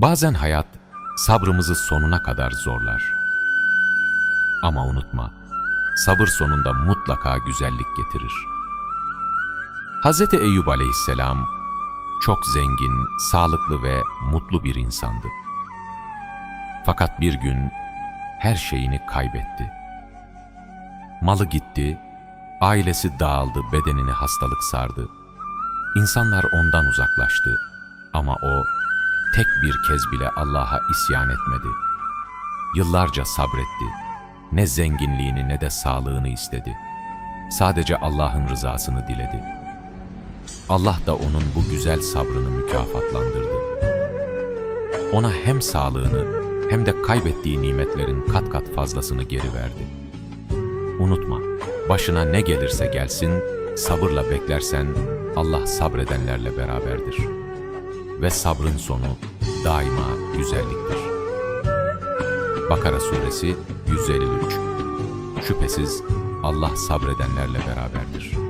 Bazen hayat sabrımızı sonuna kadar zorlar. Ama unutma, sabır sonunda mutlaka güzellik getirir. Hz. Eyüp aleyhisselam çok zengin, sağlıklı ve mutlu bir insandı. Fakat bir gün her şeyini kaybetti. Malı gitti, ailesi dağıldı, bedenini hastalık sardı. İnsanlar ondan uzaklaştı ama o tek bir kez bile Allah'a isyan etmedi. Yıllarca sabretti. Ne zenginliğini ne de sağlığını istedi. Sadece Allah'ın rızasını diledi. Allah da onun bu güzel sabrını mükafatlandırdı. Ona hem sağlığını hem de kaybettiği nimetlerin kat kat fazlasını geri verdi. Unutma, başına ne gelirse gelsin, sabırla beklersen Allah sabredenlerle beraberdir. Ve sabrın sonu daima güzelliktir. Bakara suresi 153 Şüphesiz Allah sabredenlerle beraberdir.